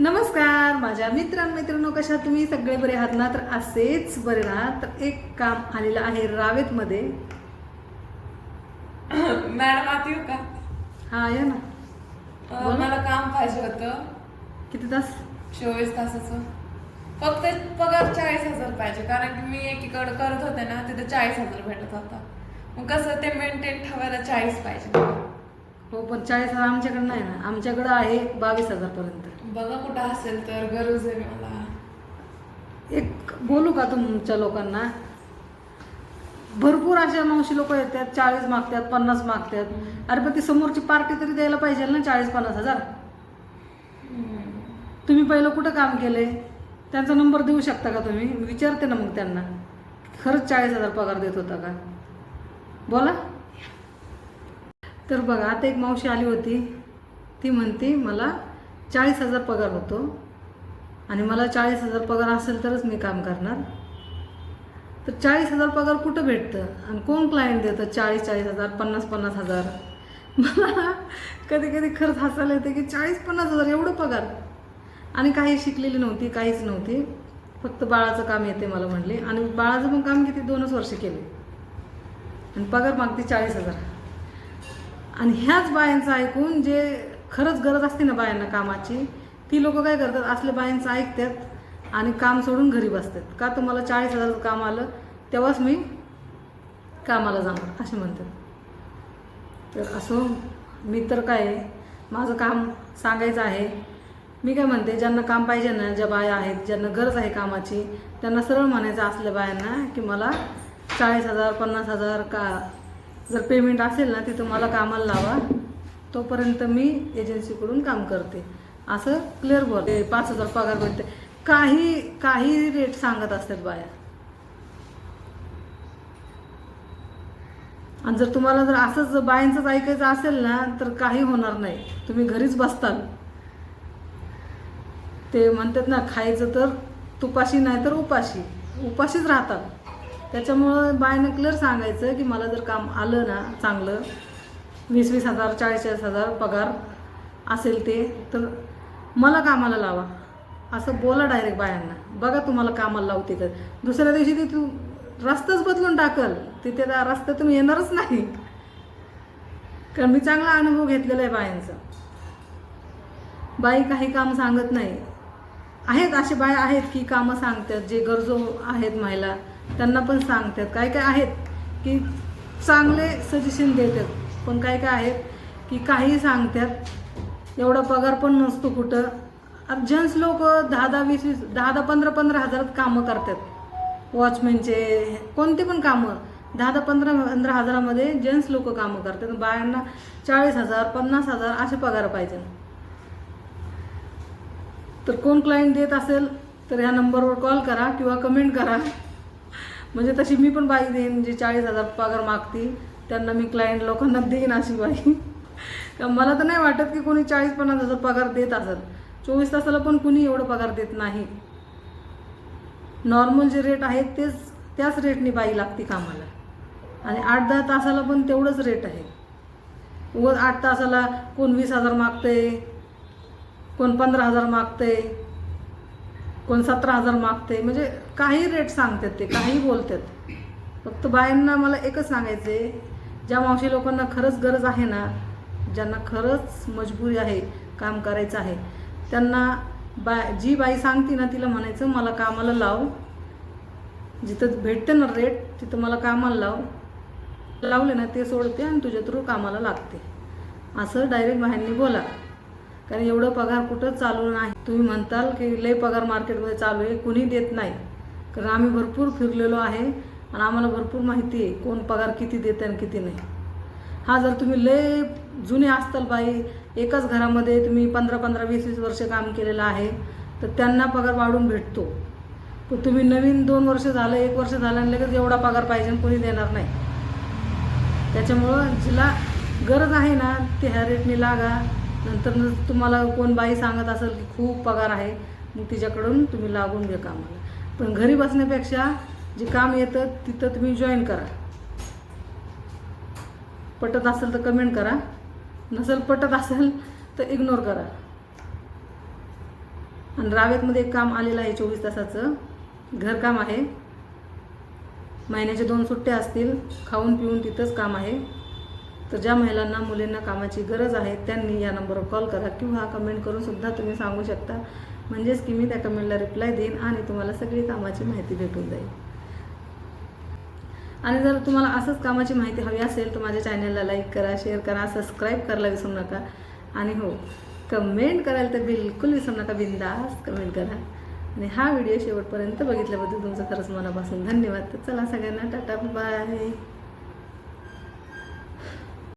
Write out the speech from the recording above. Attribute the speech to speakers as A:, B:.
A: नमस्कार माझ्या मित्रांनो कशा तुम्ही? सगळे बरे आहात ना? तर असेच बरे राहा तर एक काम आलेलं आहे रावेतमध्ये.
B: मॅडम आत येऊ का?
A: हा या ना.
B: अं,
A: बोला.
B: मला काम पाहिजे होतं.
A: किती तास?
B: चोवीस तासाचं. फक्त पगार चाळीस हजार पाहिजे कारण की मी एकीकडे करत होते ना तिथे चाळीस हजार भेटत होता. मग कसं ते मेंटेन ठेवायला चाळीस पाहिजे.
A: हो पण चाळीस हजार आमच्याकडे नाही ना. आमच्याकडं आहे बावीस हजारपर्यंत.
B: बघा कुठं असेल तर गरज आहे मला.
A: एक बोलू का तुमच्या लोकांना? भरपूर अशा मावशी लोक येतात चाळीस मागतात पन्नास मागतात. अरे पण ती समोरची पार्टी तरी द्यायला पाहिजे ना चाळीस पन्नास हजार? तुम्ही पहिलं कुठं काम केलंय? त्यांचा नंबर देऊ शकता का तुम्ही? विचारते ना मग त्यांना. खरंच चाळीस हजार पगार देत होता का? बोला. तर बघा आता एक मावशी आली होती. ती म्हणते मला चाळीस हजार पगार होतो आणि मला चाळीस हजार पगार असेल तरच मी काम करणार. तर चाळीस हजार पगार कुठं भेटतं? आणि कोण क्लायंट देतं? चाळीस चाळीस हजार पन्नास पन्नास हजार. मला कधी कधी खरंच हसायला येते की चाळीस पन्नास हजार एवढं पगार. आणि काही शिकलेली नव्हती काहीच नव्हती. फक्त बाळाचं काम येते मला म्हणले. आणि बाळाचं पण काम किती? दोनच वर्ष केले. आणि पगार मागते चाळीस हजार. आणि ह्याच बायांचं ऐकून जे खरंच गरज असते ना बायांना कामाची ती लोक काय करतात? असल्या बायांचं ऐकतात आणि काम सोडून घरी बसतात. का तुम्हाला चाळीस हजाराचं काम आलं तेव्हाच मी कामाला जाणार असे म्हणतात. तर असो मी तर काय माझं काम सांगायचं आहे. मी काय म्हणते ज्यांना काम पाहिजे ना ज्या बाया आहेत ज्यांना गरज आहे कामाची त्यांना सरळ म्हणायचं असल्या बायांना की मला चाळीस हजार पन्नास हजार का जर पेमेंट असेल ना तिथं मला कामाला लावा. तोपर्यंत मी एजन्सीकडून काम करते. असं क्लिअर बोल. पाच हजार पगार भेटते. काही काही रेट सांगत असतात बाया. आणि जर तुम्हाला जर असंच बायांचंच ऐकायचं असेल ना तर काही होणार नाही. तुम्ही घरीच बसताल. ते म्हणतात ना खायचं तर तुपाशी नाही तर उपाशी. उपाशीच राहतात. त्याच्यामुळं बायनं क्लिअर सांगायचं की मला जर काम आलं ना चांगलं वीस वीस हजार चाळीस चाळीस हजार पगार असेल ते तर मला कामाला लावा. असं बोला डायरेक्ट बायांना. बघा तुम्हाला कामाला लावते तर दुसऱ्या दिवशी ती तू रस्ताच बदलून टाकल. तिथे त्या रस्त्यातून येणारच नाही. कारण मी चांगला अनुभव घेतलेला आहे बायांचा. बाई काही काम सांगत नाही. आहेत असे बाया आहेत की कामं सांगतात जे गरजो आहेत महिला. त्यांना पण सांगतात. काय काय आहेत की चांगले सजेशन देतात. पण काय काय आहेत की काही सांगतात एवढा पगार पण नसतो कुठं. जेंट्स लोक दहा दहा वीस वीस दहा दहा पंधरा पंधरा हजारात कामं करतात. वॉचमॅनचे कोणते पण कामं. दहा दहा पंधरा पंधरा हजारामध्ये जेंट्स लोक कामं करतात. बायांना चाळीस हजार पन्नास हजार असे पगार पाहिजे. तर कोण क्लायंट देत असेल तर ह्या नंबरवर कॉल करा किंवा कमेंट करा. म्हणजे तशी मी पण बाई देईन जे चाळीस हजार पगार मागती त्यांना मी क्लायंट लोकांना देईन अशी बाई. का मला तर नाही वाटत की कोणी चाळीस पन्नास हजार पगार देत असत चोवीस तासाला पण कुणी एवढं पगार देत नाही. नॉर्मल जे रेट आहेत तेच त्याच रेटने बाई लागते कामाला. आणि आठ दहा तासाला पण तेवढंच रेट आहे. व आठ तासाला कोण वीस हजार मागतंय कोण पंधरा हजार मागतंय कोण सतरा हजार मागते म्हणजे काही रेट सांगतात ते काही बोलतात. फक्त बायांना मला एकच सांगायचं आहे ज्या मावशी लोकांना खरंच गरज आहे ना ज्यांना खरंच मजबुरी आहे काम करायचं आहे त्यांना बा जी बाई सांगते ना तिला म्हणायचं मला कामाला लाव. जिथं भेटते ना रेट तिथं मला कामाला लाव. लावले ना ते सोडते आणि तुझ्या थ्रू कामाला लागते. असं डायरेक्ट बाहेरनी बोला. कारण एवढं पगार कुठं चालू नाही. तुम्ही म्हणताल की लय पगार मार्केटमध्ये चालू आहे कुणी देत नाही. कारण आम्ही भरपूर फिरलेलो आहे आणि आम्हाला भरपूर माहिती आहे कोण पगार किती देते आणि किती नाही. हा जर तुम्ही लय जुने असताल बाई एकाच घरामध्ये तुम्ही पंधरा पंधरा वीस वीस वर्ष काम केलेलं आहे तर त्यांना पगार वाढून भेटतो. पण तुम्ही नवीन दोन वर्ष झालं एक वर्ष झालं आणि लगेच एवढा पगार पाहिजे कोणी देणार नाही. त्याच्यामुळं जिला गरज आहे ना ते ह्या रेटने लागा. नंतर न तुम्हाला कोण बाई सांगत असेल की खूप पगार आहे मग तिच्याकडून तुम्ही लागून घ्या कामाला. पण घरी बसण्यापेक्षा जे काम येतं तिथं तुम्ही जॉईन करा. पटत असेल तर कमेंट करा. नसेल पटत असेल तर इग्नोर करा. आणि रावेतमध्ये एक काम आलेलं आहे चोवीस तासाचं. घरकाम आहे. महिन्याचे दोन सुट्ट्या असतील. खाऊन पिऊन तिथंच काम आहे. तर ज्या महिलांना मुलींना कामाची गरज आहे त्यांनी या नंबरवर कॉल करा किंवा कमेंट करून सुद्धा तुम्ही सांगू शकता. म्हणजेच की मी त्या कमेंटला रिप्लाय देईन आणि तुम्हाला सगळी कामाची माहिती भेटून जाईल. आणि जर तुम्हाला असंच कामाची माहिती हवी असेल तर माझ्या चॅनलला लाईक करा शेअर करा सबस्क्राईब करायला विसरू नका. आणि हो कमेंट करायला तर बिलकुल विसरू नका बिंदास कमेंट करा. आणि हा व्हिडिओ शेवटपर्यंत बघितल्याबद्दल तुमचं खरंच मनापासून धन्यवाद. तर चला सगळ्यांना टाटा बाय.